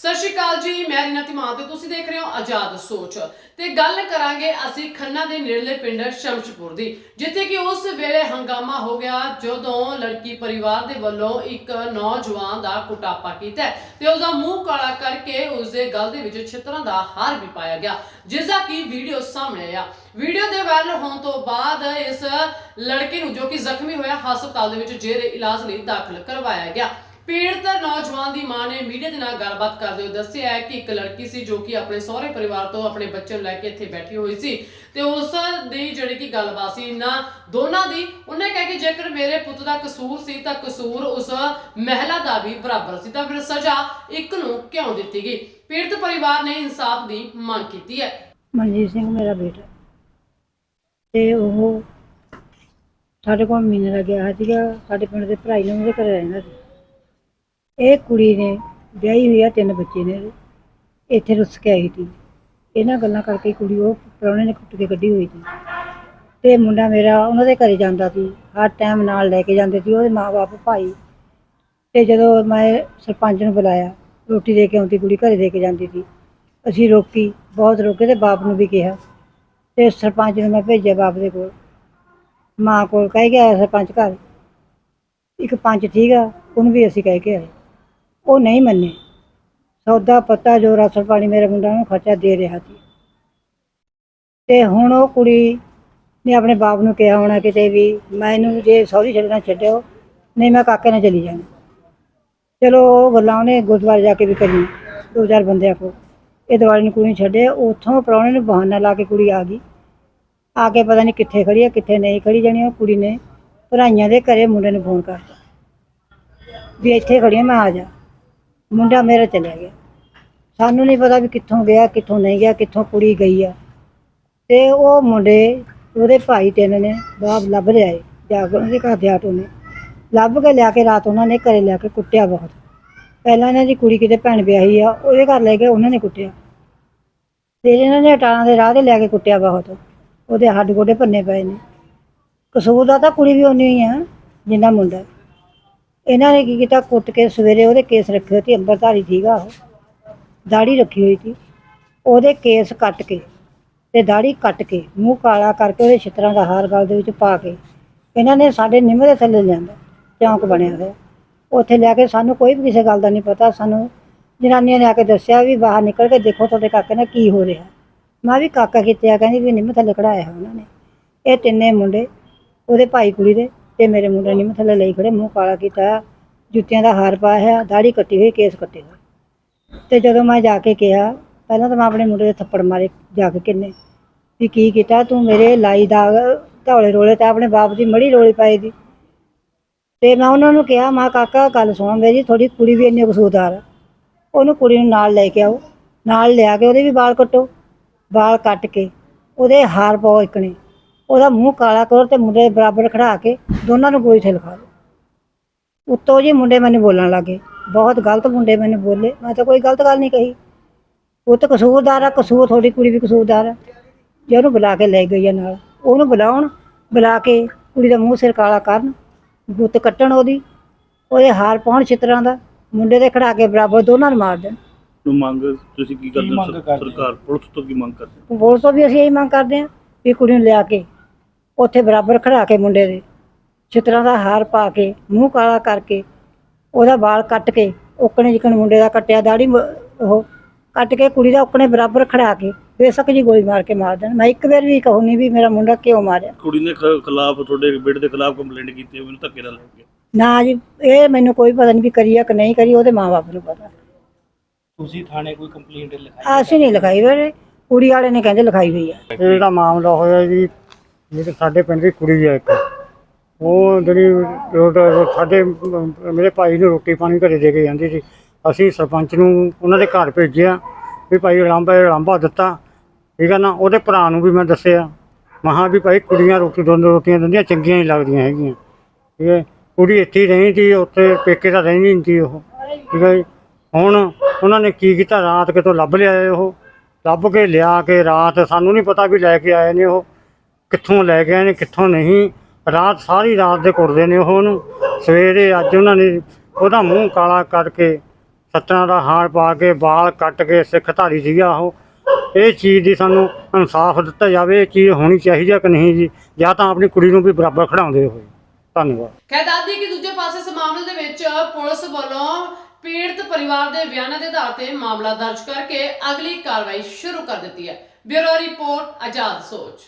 ਸਤਿ ਸ਼੍ਰੀ ਅਕਾਲ ਜੀ, ਮੈਂ ਰੀਨਾ ਤਿਮਾਨ ਤੇ ਤੁਸੀਂ ਦੇਖ ਰਹੇ ਹੋ ਆਜ਼ਾਦ ਸੋਚ। ਤੇ ਗੱਲ ਕਰਾਂਗੇ ਅਸੀਂ ਖੰਨਾ ਦੇ ਨੇੜਲੇ ਪਿੰਡ ਸ਼ਮਸ਼ਪੁਰ ਦੀ, ਜਿੱਥੇ ਕਿ ਉਸ ਵੇਲੇ ਹੰਗਾਮਾ ਹੋ ਗਿਆ ਜਦੋਂ ਲੜਕੀ ਪਰਿਵਾਰ ਦੇ ਵੱਲੋਂ ਇੱਕ ਨੌਜਵਾਨ ਦਾ ਕੁਟਾਪਾ ਕੀਤਾ ਹੈ ਤੇ ਉਹਦਾ ਮੂੰਹ ਕਾਲਾ ਕਰਕੇ ਉਸਦੇ ਗਲ ਦੇ ਵਿੱਚ ਛਿੱਤਰਾਂ ਦਾ ਹਾਰ ਵੀ ਪਾਇਆ ਗਿਆ, ਜਿਸ ਦਾ ਕਿ ਵੀਡੀਓ ਸਾਹਮਣੇ ਆਇਆ। ਵੀਡੀਓ ਦੇ ਵਾਇਰਲ ਹੋਣ ਤੋਂ ਬਾਅਦ ਇਸ ਲੜਕੇ ਨੂੰ ਜੋ ਕਿ ਜ਼ਖਮੀ ਹੋਇਆ, ਹਸਪਤਾਲ ਦੇ ਵਿੱਚ ਜੇਰੇ ਇਲਾਜ ਲਈ ਦਾਖਲ ਕਰਵਾਇਆ ਗਿਆ। ਪੀੜਤ ਨੌਜਵਾਨ ਦੀ ਮਾਂ ਨੇ ਮੀਡੀਆ ਦੇ ਨਾਲ ਗੱਲਬਾਤ ਕਰਦੇ ਹੋਏ ਦੱਸਿਆ ਹੈ ਕਿ ਇੱਕ ਲੜਕੀ ਸੀ ਜੋ ਕਿ ਆਪਣੇ ਸਹੁਰੇ ਪਰਿਵਾਰ ਤੋਂ ਆਪਣੇ ਬੱਚੇ ਨੂੰ ਲੈ ਕੇ ਇੱਥੇ ਬੈਠੀ ਹੋਈ ਸੀ ਤੇ ਉਸ ਦੀ ਜਿਹੜੀ ਕਿ ਗੱਲਬਾਤ ਸੀ ਨਾ ਦੋਨਾਂ ਦੀ, ਉਹਨੇ ਕਿਹਾ ਕਿ ਜੇਕਰ ਮੇਰੇ ਪੁੱਤ ਦਾ ਕਸੂਰ ਸੀ ਤਾਂ ਕਸੂਰ ਉਸ ਮਹਿਲਾ ਦਾ ਵੀ ਬਰਾਬਰ ਸੀ, ਤਾਂ ਫਿਰ ਸਜ਼ਾ ਇੱਕ ਨੂੰ ਕਿਉਂ ਦਿੱਤੀ ਗਈ? ਪੀੜਤ ਪਰਿਵਾਰ ਨੇ ਇਨਸਾਫ ਦੀ ਮੰਗ ਕੀਤੀ ਹੈ। ਮਨਜੀਤ ਸਿੰਘ ਮੇਰਾ ਬੇਟਾ। ਤੇ ਉਹ ਸਾਡੇ ਕੋਲ ਮਹੀਨੇ ਦਾ ਗਿਆ ਸੀਗਾ, ਸਾਡੇ ਪਿੰਡ ਦੇ ਭਰਾਈ ਨੇ ਉਹਦੇ ਘਰੇ ਰਹਿੰਦਾ ਸੀ। ਇਹ ਕੁੜੀ ਨੇ ਵਿਆਹੀ ਹੋਈ ਆ, ਤਿੰਨ ਬੱਚੇ ਨੇ ਇਹਦੇ। ਇੱਥੇ ਰੁੱਸ ਕੇ ਆਈ ਸੀ। ਇਹਨਾਂ ਗੱਲਾਂ ਕਰਕੇ ਕੁੜੀ ਉਹ ਪ੍ਰਾਹੁਣੇ ਨੇ ਕੁੱਟ ਕੇ ਕੱਢੀ ਹੋਈ ਸੀ। ਤੇ ਮੁੰਡਾ ਮੇਰਾ ਉਹਨਾਂ ਦੇ ਘਰੇ ਜਾਂਦਾ ਸੀ। ਹਰ ਟਾਈਮ ਨਾਲ ਲੈ ਕੇ ਜਾਂਦੇ ਸੀ। ਉਹਦੇ ਮਾਪੇ ਭਾਈ। ਤੇ ਜਦੋਂ ਮੈਂ ਸਰਪੰਚ ਨੂੰ ਬੁਲਾਇਆ, ਰੋਟੀ ਦੇ ਕੇ ਆਉਂਦੀ ਕੁੜੀ ਘਰੇ ਦੇ ਕੇ ਜਾਂਦੀ ਸੀ। ਅਸੀਂ ਰੋਕੀ, ਬਹੁਤ ਰੋਕੇ ਤੇ ਬਾਪ ਨੂੰ ਵੀ ਕਿਹਾ। ਤੇ ਸਰਪੰਚ ਨੂੰ ਮੈਂ ਭੇਜਿਆ ਬਾਪ ਦੇ ਕੋਲ। ਮਾਂ ਕੋਲ ਕਹਿ ਗਿਆ ਸਰਪੰਚ ਘਰ। ਇੱਕ ਪੰਚ ਠੀਕ ਆ, ਉਹਨੂੰ ਵੀ ਅਸੀਂ ਕਹਿ ਕੇ ਆਏ। ਉਹ ਨਹੀਂ ਮੰਨੇ। ਸੌਦਾ, ਪੱਤਾ, ਜੋ ਰਸਲ ਪਾਣੀ ਮੇਰੇ ਮੁੰਡਾ ਨੂੰ ਖਰਚਾ ਦੇ ਰਿਹਾ ਸੀ। ਤੇ ਹੁਣ ਉਹ ਕੁੜੀ ਨੇ ਆਪਣੇ ਬਾਪ ਨੂੰ ਕਿਹਾ ਹੋਣਾ ਕਿਤੇ ਵੀ ਮੈਂ ਇਹਨੂੰ ਜੇ ਸੌਰੀ ਛੱਡਣਾ ਛੱਡਿਓ, ਨਹੀਂ ਮੈਂ ਕਾਕੇ ਨਾਲ ਚਲੀ ਜਾਣਾ ਚਲੋ ਉਹ ਗੱਲਾਂ ਉਹਨੇ ਗੁਰਦੁਆਰੇ ਜਾ ਕੇ ਵੀ ਕਰੀ ਦੋ ਚਾਰ ਬੰਦਿਆਂ ਕੋਲ। ਇਹ ਦਿਵਾਲੀ ਨੂੰ ਕੁੜੀ ਨੂੰ ਛੱਡੇ ਉੱਥੋਂ ਪ੍ਰਾਹੁਣੇ ਨੂੰ ਬਹਾਨਾ ਲਾ ਕੇ ਕੁੜੀ ਆ ਗਈ। ਆ ਕੇ ਪਤਾ ਨਹੀਂ ਕਿੱਥੇ ਖੜੀ ਹੈ ਕਿੱਥੇ ਨਹੀਂ ਖੜੀ, ਜਾਣੀ ਉਹ ਕੁੜੀ ਨੇ ਭਰਾਈਆਂ ਦੇ ਘਰੇ ਮੁੰਡੇ ਨੂੰ ਫੋਨ ਕਰਤਾ। ਵੀ ਇੱਥੇ ਖੜੀ ਮੈਂ ਆ ਜਾ। ਮੁੰਡਾ ਮੇਰਾ ਚਲਿਆ ਗਿਆ। ਸਾਨੂੰ ਨਹੀਂ ਪਤਾ ਵੀ ਕਿੱਥੋਂ ਗਿਆ, ਕਿੱਥੋਂ ਨਹੀਂ ਗਿਆ, ਕਿੱਥੋਂ ਕੁੜੀ ਗਈ ਆ। ਤੇ ਉਹ ਮੁੰਡੇ ਉਹਦੇ ਭਾਈ ਤਿੰਨ ਨੇ, ਬਾਪ ਲੱਭ ਲਿਆਏ ਜਾ ਕੇ ਉਹਦੇ ਘਰ ਦੇ ਆਟੋ ਨੇ। ਲੱਭ ਕੇ ਲਿਆ ਕੇ ਰਾਤ ਉਹਨਾਂ ਨੇ ਘਰੇ ਲਿਆ ਕੇ ਕੁੱਟਿਆ ਬਹੁਤ। ਪਹਿਲਾਂ ਇਹਨਾਂ ਦੀ ਕੁੜੀ ਕਿਤੇ ਭੈਣ ਵਿਆਹੀ ਆ, ਉਹਦੇ ਘਰ ਲੈ ਕੇ ਉਹਨਾਂ ਨੇ ਕੁੱਟਿਆ। ਫਿਰ ਇਹਨਾਂ ਨੇ ਅਟਾਰਾਂ ਦੇ ਰਾਹ ਤੇ ਲੈ ਕੇ ਕੁੱਟਿਆ ਬਹੁਤ। ਉਹਦੇ ਹੱਡ ਗੋਡੇ ਭੰਨੇ ਪਏ ਨੇ। ਕਸੂਰ ਦਾ ਤਾਂ ਕੁੜੀ ਵੀ ਉਨੀ ਹੀ ਆ, ਜਿੰਨਾ ਮੁੰਡਾ। ਇਹਨਾਂ ਨੇ ਕੀ ਕੀਤਾ, ਕੁੱਟ ਕੇ ਸਵੇਰੇ ਉਹਦੇ ਕੇਸ ਰੱਖੇ ਹੋਏ ਸੀ, ਅੰਬਰਧਾਰੀ ਸੀਗਾ ਉਹ। ਦਾੜੀ ਰੱਖੀ ਹੋਈ ਸੀ। ਉਹਦੇ ਕੇਸ ਕੱਟ ਕੇ ਤੇ ਦਾੜੀ ਕੱਟ ਕੇ ਮੂੰਹ ਕਾਲਾ ਕਰਕੇ ਉਹਦੇ ਛਿੱਤਰਾਂ ਦਾ ਹਾਰ ਗਲ ਦੇ ਵਿੱਚ ਪਾ ਕੇ ਇਹਨਾਂ ਨੇ ਸਾਡੇ ਨਿੰਮ ਦੇ ਥੱਲੇ ਲਿਆਂਦਾ, ਚੌਂਕ ਬਣਿਆ ਹੋਇਆ। ਉੱਥੇ ਲਿਆ ਕੇ ਸਾਨੂੰ ਕੋਈ ਵੀ ਕਿਸੇ ਗੱਲ ਦਾ ਨਹੀਂ ਪਤਾ, ਸਾਨੂੰ ਜਨਾਨੀਆਂ ਨੇ ਆ ਕੇ ਦੱਸਿਆ ਵੀ ਬਾਹਰ ਨਿਕਲ ਕੇ ਦੇਖੋ ਤੁਹਾਡੇ ਕਾਕੇ ਨਾਲ ਕੀ ਹੋ ਰਿਹਾ। ਮੈਂ ਵੀ ਕਾਕਾ ਕਿਤੇ ਆ, ਕਹਿੰਦੀ ਵੀ ਨਿੰਮ ਥੱਲੇ ਕਢਾਇਆ ਹੈ ਉਹਨਾਂ ਨੇ। ਇਹ ਤਿੰਨੇ ਮੁੰਡੇ ਉਹਦੇ ਭਾਈ ਕੁੜੀ ਦੇ ਤੇ ਮੇਰੇ ਮੁੰਡੇ ਨਿੰਮ ਥੱਲੇ ਲਈ ਖੜੇ ਮੂੰਹ ਕਾਲਾ ਕੀਤਾ, ਜੁੱਤੀਆਂ ਦਾ ਹਾਰ ਪਾਇਆ ਹੈ ਦਾੜੀ ਕੱਟੀ ਹੋਈ, ਕੇਸ ਕੱਟੇ ਹੋਏ। ਤੇ ਜਦੋਂ ਮੈਂ ਜਾ ਕੇ ਕਿਹਾ, ਪਹਿਲਾਂ ਤਾਂ ਮੈਂ ਆਪਣੇ ਮੁੰਡੇ ਦੇ ਥੱਪੜ ਮਾਰੇ ਜਾ ਕੇ ਕਿੰਨੇ, ਵੀ ਕੀ ਕੀਤਾ ਤੂੰ ਮੇਰੇ ਲਾਈ ਦਾ ਧੌਲੇ ਰੋਲੇ ਤੇ ਆਪਣੇ ਬਾਪ ਦੀ ਮੜੀ ਰੋਲੀ ਪਾਈ ਦੀ। ਤੇ ਮੈਂ ਉਹਨਾਂ ਨੂੰ ਕਿਹਾ, ਮਾ ਕਾਕਾ, ਗੱਲ ਸੁਣੋ ਮੇਰੀ ਥੋੜੀ ਕੁੜੀ ਵੀ ਇੰਨੀ ਕਸੂਰਦਾਰ ਆ। ਉਹਨੂੰ ਕੁੜੀ ਨੂੰ ਨਾਲ ਲੈ ਕੇ ਆਓ, ਨਾਲ ਲਿਆ ਕੇ ਉਹਦੇ ਵੀ ਵਾਲ ਕੱਟੋ। ਵਾਲ ਕੱਟ ਕੇ ਉਹਦੇ ਹਾਰ ਪਾਓ ਇਕਣੇ ਉਹਦਾ ਮੂੰਹ ਕਾਲਾ ਕਰੋ ਤੇ ਮੁੰਡੇ ਦੇ ਬਰਾਬਰ ਖੜਾ ਕੇ ਦੋਨਾਂ ਨੂੰ ਗੋਈ ਤੇ ਲਿਖਾ ਦਿਓ ਉੱਤੋਂ ਜੀ ਮੁੰਡੇ ਮੈਨੂੰ ਬੋਲਣ ਲੱਗੇ। ਬਹੁਤ ਗਲਤ ਮੁੰਡੇ ਮੈਨੂੰ ਬੋਲੇ। ਮੈਂ ਤਾਂ ਕੋਈ ਗਲਤ ਗੱਲ ਨਹੀਂ ਕਹੀ। ਉਹ ਤਾਂ ਕਸੂਰਦਾਰ ਆ ਕਸੂਰ ਤੁਹਾਡੀ ਕੁੜੀ ਵੀ ਕਸੂਰਦਾਰ ਆ। ਜੇ ਉਹਨੂੰ ਬੁਲਾ ਕੇ ਲੈ ਗਈ ਆ ਨਾਲ ਉਹਨੂੰ ਬੁਲਾਉਣ ਬੁਲਾ ਕੇ ਕੁੜੀ ਦਾ ਮੂੰਹ ਸਿਰ ਕਾਲਾ ਕਰਨ ਗੁੱਤ ਕੱਟਣ ਉਹਦੀ ਉਹਦੇ ਹਾਰ ਪਾਉਣ ਛਿੱਤਰਾਂ ਦਾ ਮੁੰਡੇ ਦੇ ਖੜਾ ਕੇ ਬਰਾਬਰ ਦੋਨਾਂ ਨੂੰ ਮਾਰ ਦੇਣ। ਨੂੰ ਮੰਗ ਤੁਸੀਂ ਕੀ ਕਰਦੇ ਹੋ? ਸਰਕਾਰ ਪੁਲਿਸ ਤੋਂ ਕੀ ਮੰਗ ਕਰਦੇ ਹੋ? ਪੁਲਿਸ ਤੋਂ ਵੀ ਅਸੀਂ ਇਹੀ ਮੰਗ ਕਰਦੇ ਹਾਂ ਵੀ ਕੁੜੀ ਨੂੰ ਲਿਆ ਕੇ ਉੱਥੇ ਬਰਾਬਰ ਖੜਾ ਕੇ ਮੁੰਡੇ ਦੇ ਛਿੱਤਰਾਂ ਦਾ ਹਾਰ ਪਾ ਕੇ ਮੂੰਹ ਕਾਲਾ ਕਰਕੇ ਉਹਦਾ ਵਾਲ ਕੱਟ ਕੇ ਓਕਣੇ ਜਿਕਣ ਮੁੰਡੇ ਦਾ ਕੱਟਿਆ ਦਾੜੀ ਮ- ਉਹ ਕੱਟ ਕੇ ਕੁੜੀ ਦਾ ਓਕਣੇ ਬਰਾਬਰ ਖੜਾ ਕੇ ਬੇਸ਼ੱਕ ਜੀ ਗੋਲੀ ਮਾਰ ਕੇ ਮਾਰ ਦੇਣ। ਮੈਂ ਇੱਕ ਵਾਰ ਵੀ ਕਹੂੰਗੀ ਵੀ ਮੇਰਾ ਮੁੰਡਾ ਕਿਉਂ ਮਾਰਿਆ? ਕੁੜੀ ਨੇ ਖ- ਖਿਲਾਫ ਤੁਹਾਡੇ ਬੇਟੇ ਦੇ ਖਿਲਾਫ ਕੰਪਲੇਂਟ ਕੀਤੀ ਹੈ ਮੈਨੂੰ ਧੱਕੇ ਨਾਲ ਲੈ ਕੇ। ਨਾ ਜੀ ਇਹ ਮੈਨੂੰ ਕੋਈ ਪਤਾ ਨਹੀਂ ਵੀ ਕਰੀ ਆ ਕਿ ਨਹੀਂ ਕਰੀ ਉਹਦੇ ਮਾਪੇ ਨੂੰ ਪਤਾ। ਤੁਸੀਂ ਥਾਣੇ ਕੋਈ ਕੰਪਲੇਂਟ ਲਿਖਾਈ? ਅਸੀਂ ਨਹੀਂ ਲਿਖਾਈ ਵੇ ਕੁੜੀ ਵਾਲੇ ਨੇ ਕਹਿੰਦੇ ਲਿਖਾਈ ਹੋਈ ਆ। ਇਹ ਜਿਹੜਾ ਮਾਮਲਾ ਹੋਇਆ ਜੀ ਜਿਹੜੇ ਸਾਡੇ ਪਿੰਡ ਦੀ ਕੁੜੀ ਹੈ ਇੱਕ। ਉਹ ਜਿਹੜੀ ਰੋ- ਸਾਡੇ ਮ- ਮੇਰੇ ਭਾਈ ਨੂੰ ਰੋਟੀ ਪਾਣੀ ਘਰੇ ਦੇ ਕੇ ਜਾਂਦੀ ਸੀ। ਅਸੀਂ ਸਰਪੰਚ ਨੂੰ ਉਹਨਾਂ ਦੇ ਘਰ ਭੇਜਿਆ, ਵੀ ਭਾਈ ਲਾਂਬਾ ਲਾਂਬਾ ਦਿੱਤਾ। ਠੀਕ ਹੈ ਨਾ, ਉਹਦੇ ਭਰਾ ਨੂੰ ਵੀ ਮੈਂ ਦੱਸਿਆ। ਮਹਾ ਵੀ ਭਾਈ ਕੁੜੀਆਂ ਰੋਟੀ ਦੋਨੋਂ ਰੋਟੀਆਂ ਦਿੰਦੀਆਂ, ਚੰਗੀਆਂ ਹੀ ਲੱਗਦੀਆਂ ਹੈਗੀਆਂ। ਠੀਕ ਹੈ ਕੁੜੀ ਇੱਥੇ ਹੀ ਰਹੀ ਸੀ, ਉੱਥੇ ਪੇਕੇ ਤਾਂ ਰਹਿੰਦੀ ਨਹੀਂ ਸੀ ਉਹ। ਠੀਕ ਹੈ ਜੀ। ਹੁਣ ਉਹਨਾਂ ਨੇ ਕੀ ਕੀਤਾ, ਰਾਤ ਕਿਤੋਂ ਲੱਭ ਲਿਆਏ ਉਹ। ਲੱਭ ਕੇ ਲਿਆ ਕੇ ਰਾਤ, ਸਾਨੂੰ ਨਹੀਂ ਪਤਾ ਵੀ ਲੈ ਕੇ ਆਏ ਨੇ ਉਹ, ਕਿੱਥੋਂ ਲੈ ਕੇ ਆਏ ਨੇ, ਕਿੱਥੋਂ ਨਹੀਂ। ਰਾਤ ਸਾਰੀ ਰਾਤ ਦੇ ਕੁੱਟਦੇ ਨੇ ਉਹ ਉਹਨੂੰ। ਸਵੇਰੇ ਅੱਜ ਉਹਨਾਂ ਨੇ ਉਹਦਾ ਮੂੰਹ ਕਾਲਾ ਕਰਕੇ ਸੱਤਰਾਂ ਦਾ ਹਾਰ ਪਾ ਕੇ ਬਾਲ ਕੱਟ ਕੇ ਸਿੱਖ ਧਾਰੀ ਸੀਗਾ ਉਹ। ਇਹ ਚੀਜ਼ ਦੀ ਸਾਨੂੰ ਇਨਸਾਫ ਦਿੱਤਾ ਜਾਵੇ, ਇਹ ਚੀਜ਼ ਹੋਣੀ ਚਾਹੀਦੀ ਹੈ ਕਿ ਨਹੀਂ ਜੀ। ਜਾਂ ਤਾਂ ਆਪਣੀ ਕੁੜੀ ਨੂੰ ਵੀ ਬਰਾਬਰ ਖੜਾਉਂਦੇ ਹੋਏ। ਧੰਨਵਾਦ। ਕਹਿ ਦੱਸਦੀ ਕਿ ਦੂਜੇ ਪਾਸੇ ਇਸ ਮਾਮਲੇ ਦੇ ਵਿੱਚ ਪੁਲਿਸ ਵੱਲੋਂ ਪੀੜਤ ਪਰਿਵਾਰ ਦੇ ਬਿਆਨਾਂ ਦੇ ਆਧਾਰ ਤੇ ਮਾਮਲਾ ਦਰਜ ਕਰਕੇ ਅਗਲੀ ਕਾਰਵਾਈ ਸ਼ੁਰੂ ਕਰ ਦਿੱਤੀ ਹੈ। ਬਿਊਰੋ ਰਿਪੋਰਟ, ਆਜ਼ਾਦ ਸੋਚ।